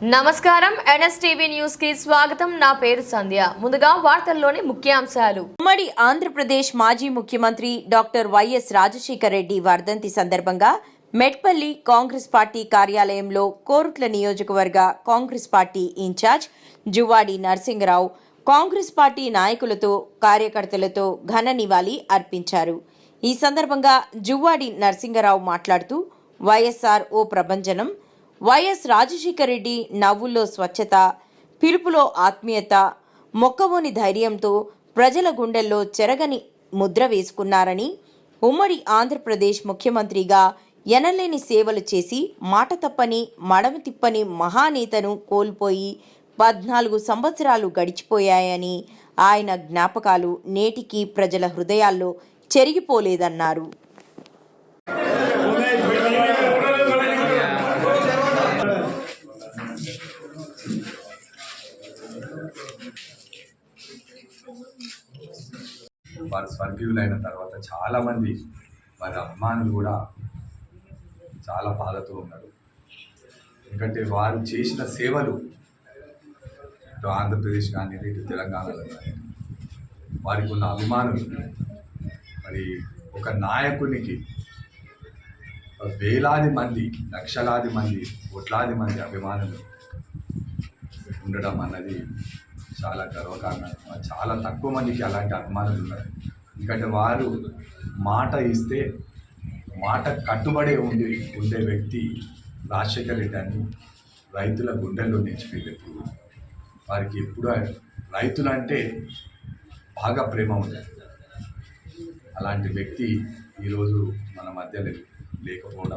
నమస్కారం. ఎన్ఎస్టీవీ న్యూస్కి స్వాగతం. నా పేరు సంధ్య. ముందుగా వార్తల్లోని ముఖ్యాంశాలు. ఉమ్మడి ఆంధ్రప్రదేశ్ మాజీ ముఖ్యమంత్రి డాక్టర్ వైఎస్ రాజశేఖర రెడ్డి వర్ధంతి సందర్భంగా మెట్పల్లి కాంగ్రెస్ పార్టీ కార్యాలయంలో కోరుట్ల నియోజకవర్గ Congress party incharge Juvvadi Narasingarao Congress party నాయకులతో కార్యకర్తలతో ఘన నివాళి అర్పించారు. ఈ సందర్భంగా జువ్వాడి నరసింగరావు మాట్లాడుతూ వైఎస్ఆర్ ఓ ప్రభంజనం వైఎస్ రాజశేఖర రెడ్డి నవ్వుల్లో స్వచ్ఛత పిలుపులో ఆత్మీయత మొక్కవోని ధైర్యంతో ప్రజల గుండెల్లో చెరగని ముద్ర వేసుకున్నారని ఉమ్మడి ఆంధ్రప్రదేశ్ ముఖ్యమంత్రిగా ఎనలేని సేవలు చేసి మాట తప్పని మడమ తిప్పని మహానేతను కోల్పోయి పద్నాలుగు సంవత్సరాలు గడిచిపోయాయని ఆయన జ్ఞాపకాలు నేటికి ప్రజల హృదయాల్లో చెరిగిపోలేదన్నారు. వారు స్వర్గీయులైన తర్వాత చాలామంది వారి అభిమానులు కూడా చాలా బాధతో ఉన్నారు. ఎందుకంటే వారు చేసిన సేవలు ఇటు ఆంధ్రప్రదేశ్ కానీ ఇటు తెలంగాణలో కానీ వారికి ఉన్న అభిమానులు మరి ఒక నాయకునికి వేలాది మంది లక్షలాది మంది కోట్లాది మంది అభిమానులు ఉండడం అన్నది చాలా గర్వకారణం. చాలా తక్కువ మందికి అలాంటి అభిమానులు ఉన్నారు ఎందుకంటే వారు మాట ఇస్తే మాట కట్టుబడే ఉండి ఉండే వ్యక్తి రాజశేఖర్ రెడ్డి అని రైతుల గుండెల్లో నిలిచిపోయేటప్పుడు వ్యక్తి వారికి ఎప్పుడు రైతులంటే బాగా ప్రేమ ఉండేది అలాంటి వ్యక్తి ఈరోజు మన మధ్య లేకపోవడం